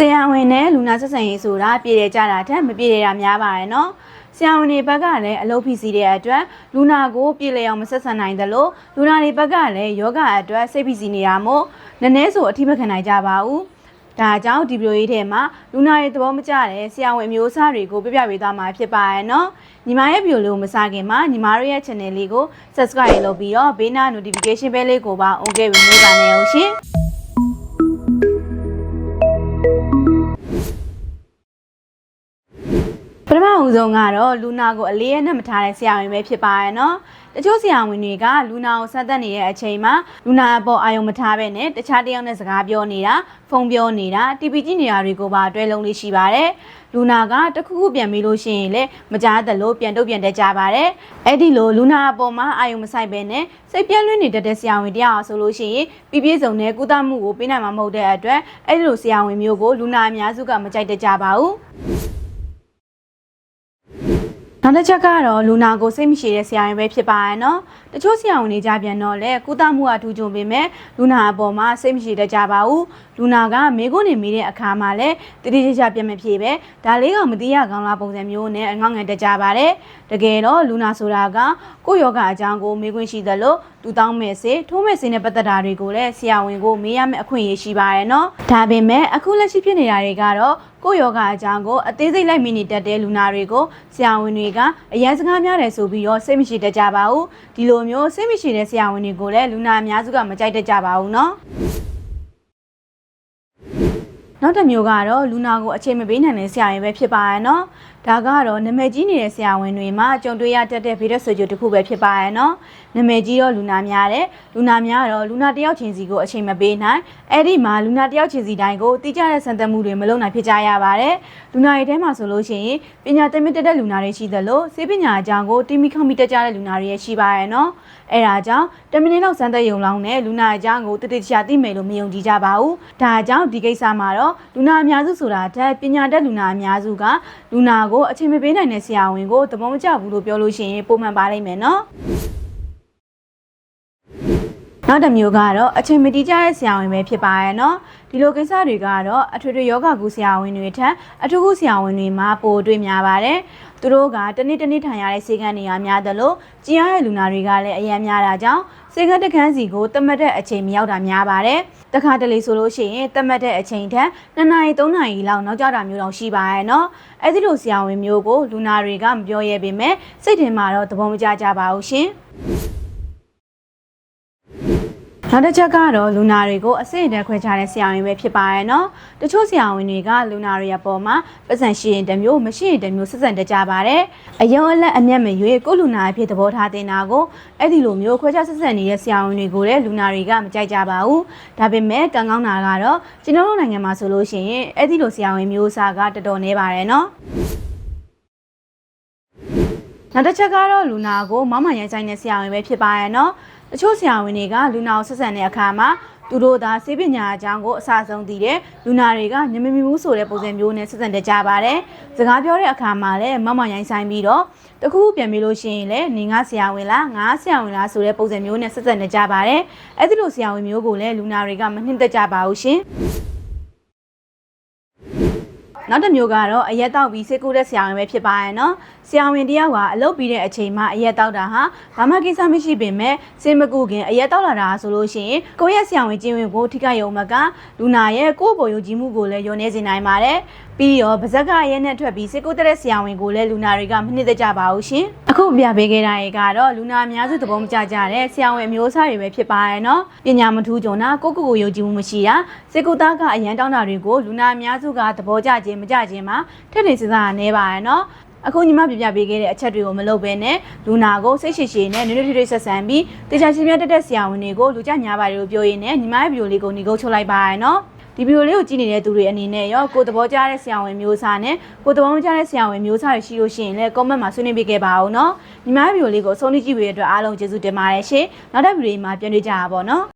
ဆရာဝန်နဲ့လူနာဆက်ဆံရေးဆိုတာပြည်ရကြတာတက်မပြည်ရတာများပါတယ်နော်ဆရာဝန်တွေဘက်ကလည်းအလုပ်ဖြစ်စီတဲ့အတွက်လူနာကိုပြည်လျအောင်မဆက်ဆံနိုင်သလိုလူနာတွေဘက်ကလည်းယောဂအတွက်စိတ်ဖြစ်စီနေတာမို့နည်းနည်းဆိုအထိမခံနိုင်ကြပါဘူးဒါကြောင့်ဒီဗီဒီယိုရေးထဲမှာလူနာတွေသဘောမကျတဲ့ဆရာဝန်အမျိုးအစားတွေကိုပြပြပေးသွားမှာဖြစ်ပါရဲ့နော်ညီမရဲ့ဗီဒီယိုလေးကိုမစခင်မှာညီမတို့ရဲ့ channel လေးကို subscribe လုပ်ပြီးတော့ဘေးနာ notification bell လေးကိုပါ on ခဲ့ပြီးနေပါနဲ့အောင်ရှင် ဦးဆုံးကတော့လူနာကိုအလေးအနက်မထားတဲ့ဆရာဝန်ပဲဖြစ်ပါရဲ့နော်တချို့ဆရာဝန်တွေကလူနာကိုဆက်သက်နေတဲ့အချိန်မှာလူနာအပေါ်အာရုံမထားဘဲနဲ့တခြားတယောက်နဲ့စကားပြောနေတာဖုန်းပြောနေတာ TV ကြည့်နေတာတွေကိုပါအတွဲလုံးလေးရှိပါတယ်လူနာကတခုခုပြန်ပြီးလို့ရှိရင်လည်းမကြားသလိုပြန်တုတ်ပြန်တတ်ကြပါတယ်အဲ့ဒီလိုလူနာအပေါ်မှာအာရုံမဆိုင်ဘဲနဲ့စိတ်ပြည့်လွင့်နေတတ်တဲ့ဆရာဝန်တရားဆိုလို့ရှိရင်ပြပြစုံတဲ့ကုသမှုကိုပေးနိုင်မှာမဟုတ်တဲ့အတွက်အဲ့ဒီလိုဆရာဝန်မျိုးကိုလူနာအများစုကမကြိုက်တတ်ကြပါဘူး နောက်တစ်ချက်ကတော့လူနာကိုစိတ်မရှိတဲ့ဆရာဝန်ပဲဖြစ်ပါရဲ့နော်တချို့ဆရာဝန်တွေကြပြန်တော့လေကုသမှုအထူးကြုံပေမဲ့လူနာအပေါ်မှာစိတ်မရှိတတ်ကြပါဘူးလူနာကမေးခွန်းနေမိတဲ့အခါမှာလည်းတတိကျကျပြတ်မဖြေပဲဒါလေးကမတိရကောင်းလားပုံစံမျိုးနဲ့အငေါငယ်တတ်ကြပါတယ်တကယ်တော့လူနာဆိုတာကကိုယ့်ယောဂအကြောင်းကိုမေးခွန်းရှိသလိုတူတောင်းမဲ့စေထိုးမဲ့စေနဲ့ပတ်သက်တာတွေကိုလည်းဆရာဝန်ကိုမေးရမယ့်အခွင့်အရေးရှိပါရဲ့နော်ဒါပေမဲ့အခုလက်ရှိဖြစ်နေတာတွေကတော့ကိုယ့်ယောဂအကြောင်းကိုအသေးစိတ်လိုက်မိနေတတ်တဲ့လူနာတွေကိုဆရာဝန်တွေကအရန်စကားများတယ်ဆိုပြီးတော့စိတ်မရှိတတ်ကြပါဘူးဒီလိုမျိုးစိတ်မရှိတဲ့ဆရာဝန်တွေကိုလည်းလူနာအများစုကမကြိုက်တတ်ကြပါဘူးเนาะနောက်တစ်မျိုးကတော့လူနာကိုအချိန်မပေးနိုင်တဲ့ဆရာဝန်ပဲဖြစ်ပါရဲ့เนาะ ဒါကတော့နာမည်ကြီးနေတဲ့ဆရာဝန်တွေမှာကြုံတွေ့ရတတ်တဲ့ဗီဒက်ဆိုဂျူတစ်ခုပဲဖြစ်ပါရဲ့နော်နာမည်ကြီးတော့လူနာများတယ်လူနာများတော့လူနာတယောက်ချင်းစီကိုအချိန်မပေးနိုင်အဲ့ဒီမှာလူနာတယောက်ချင်းစီတိုင်းကိုတိကျတဲ့စံသက်မှုတွေမလုပ်နိုင်ဖြစ်ကြရပါတယ်လူနာတွေထဲမှာဆိုလို့ရှိရင်ပညာသင်မြင့်တဲ့လူနာတွေရှိသလိုစေပညာအကြောင်းကိုတိမိခမိတက်ကြတဲ့လူနာတွေရရှိပါရဲ့နော်အဲ့ဒါကြောင့်တမင်နေလောက်စံသက်ယုံလောင်းနဲ့လူနာအကြောင်းကိုတတိကျသိမယ်လို့မယုံကြည်ကြပါဘူးဒါကြောင့်ဒီကိစ္စမှာတော့လူနာအများစုဆိုတာထက်ပညာတတ်လူနာအများစုကလူနာကိုကိုအချိန်မပေးနိုင်တဲ့ဆရာဝန်ကိုသဘောမကျဘူးလို့ပြောလို့ရှိရင်ပုံမှန်ပါလိမ့်မယ်နော်။နောက်တစ်မျိုးကတော့အချိန်မတီးကြတဲ့ဆရာဝန်ပဲဖြစ်ပါရဲ့နော်။ဒီလိုကိစ္စတွေကတော့အထွေထွေယောဂကုဆရာဝန်တွေထက်အထူးကုဆရာဝန်တွေမှာပိုတွေ့များပါတယ်။သူတို့ကတနေ့တနေ့ထိုင်ရတဲ့စေကန်းတွေကများတယ်လို့ကြည်ရတဲ့လူနာတွေကလည်းအများများတာကြောင့် စေကတကန်းစီကိုတမတ်တဲ့အချိန်မရောက်တာများပါတယ်။တခါတလေဆိုလို့ရှိရင်တမတ်တဲ့အချိန်ထက်2နာရီ3နာရီလောက်နောက်ကျတာမျိုးတော့ရှိပါရဲ့နော်။အဲဒီလိုဆရာဝန်မျိုးကိုလူနာတွေကမပြောရဲပေမဲ့စိတ်ထဲမှာတော့သဘောမကျကြပါဘူးရှင်။ နောက်တစ်ချက်ကတော့လူနာတွေကိုအစိမ့်တက်ခွဲခြားတဲ့ဆရာဝန်ပဲဖြစ်ပါရဲ့နော်။တချို့ဆရာဝန်တွေကလူနာတွေအပေါ်မှာပတ်စံရှိရင်တစ်မျိုးမရှိရင်တစ်မျိုးဆက်ဆံတကြပါတယ်။အယုံအလက်အမျက်မရွေးကိုလူနာအဖြစ်သဘောထားတင်တာကိုအဲ့ဒီလိုမျိုးခွဲခြားဆက်ဆံနေတဲ့ဆရာဝန်တွေကိုလည်းလူနာတွေကမကြိုက်ကြပါဘူး။ဒါပေမဲ့ကံကောင်းတာကတော့ကျွန်တော်တို့နိုင်ငံမှာဆိုလို့ရှိရင်အဲ့ဒီလိုဆရာဝန်မျိုးစားကတော်တော်နေပါတယ်နော်။ နောက်တစ်ချက်ကတော့လူနာကိုမမရန်ဆိုင်တဲ့ဆရာဝန်ပဲဖြစ်ပါရဲ့နော်တချို့ဆရာဝန်တွေကလူနာကိုဆက်ဆံတဲ့အခါမှာသူတို့သာဆေးပညာအကြောင်းကိုအစဆုံးသိတဲ့လူနာတွေကညမမီဘူးဆိုတဲ့ပုံစံမျိုးနဲ့ဆက်ဆံတကြပါတယ်။စကားပြောတဲ့အခါမှာလည်းမမရိုင်းဆိုင်ပြီးတော့တခုပြန်ပြီးလို့ရှိရင်လည်းနေငါဆရာဝန်လားငါဆရာဝန်လားဆိုတဲ့ပုံစံမျိုးနဲ့ဆက်ဆံတကြပါတယ်။အဲ့ဒီလိုဆရာဝန်မျိုးကိုလည်းလူနာတွေကမနှိမ့်တကြပါဘူးရှင်။ နောက်တစ်မျိုးကတော့အရက်တောက်ပြီးစိတ်ကူးတဲ့ဆရာဝန်ပဲဖြစ်ပါရဲ့နော်ဆရာဝန်တယောက်ကအလုပ်ပြီးတဲ့အချိန်မှာအရက်တောက်တာဟာဘာမှကိစ္စမရှိပေမဲ့စိတ်မကူခင်အရက်တောက်လာတာဆိုလို့ရှိရင်ကိုယ့်ရဲ့ဆရာဝန်ကျင့်ဝင်ကိုထိခိုက်ရုံမကလူနာရဲ့ကိုယ့်ပေါ်ယုံကြည်မှုကိုလည်းယုံနေစေနိုင်ပါတယ်ပြီးတော့ဗဇက်ကရဲနဲ့ထွက်ပြီးစိတ်ကူးတဲ့ဆရာဝန်ကိုလည်းလူနာတွေကမနှိမ့်သက်ကြပါဘူးရှင် အခုပြပေးခဲ့တာရေကတော့လူနာအများစုသဘောမကျကြတဲ့ဆရာဝန်အမျိုးအစားတွေပဲဖြစ်ပါရဲ့နော်ပညာမထူးကြုံတာကိုယ့်ကိုယ်ကိုယုံကြည်မှုမရှိတာစိတ်ကူးသားကအရန်တောင်းတာတွေကိုလူနာအများစုကသဘောကျခြင်းမကျခြင်းမှာထက်နေစစားနေပါရဲ့နော်အခုညီမပြပြပေးခဲ့တဲ့အချက်တွေကိုမလုပ်ဘဲနဲ့လူနာကိုစိတ်ရှိရှိနဲ့နွေးနွေးထွေးထွေးဆက်ဆံပြီးတေချာချင်းမြတ်တက်တဲ့ဆရာဝန်တွေကိုလူကြများပါတယ်လို့ပြောရင်းနဲ့ညီမရဲ့ဗီဒီယိုလေးကိုညီကုတ်ချုပ်လိုက်ပါရနော် ဒီဗီဒီယိုလေးကိုကြည့်နေတဲ့သူတွေအနေနဲ့ရောကိုသဘောကျတဲ့ဆရာဝန်မျိုးစားနဲ့ကိုသဘောမကျတဲ့ဆရာဝန်မျိုးစားတွေရှိလို့ရှိရင်လည်း comment မှာဆွေးနွေးပေးခဲ့ပါဦးနော်ညီမရဲ့ဗီဒီယိုလေးကိုအဆုံးထိကြည့်ပေးတဲ့အတွက်အားလုံးကျေးဇူးတင်ပါတယ်ရှင်နောက်တဲ့ဗီဒီယိုမှာပြန်တွေ့ကြပါပါနော်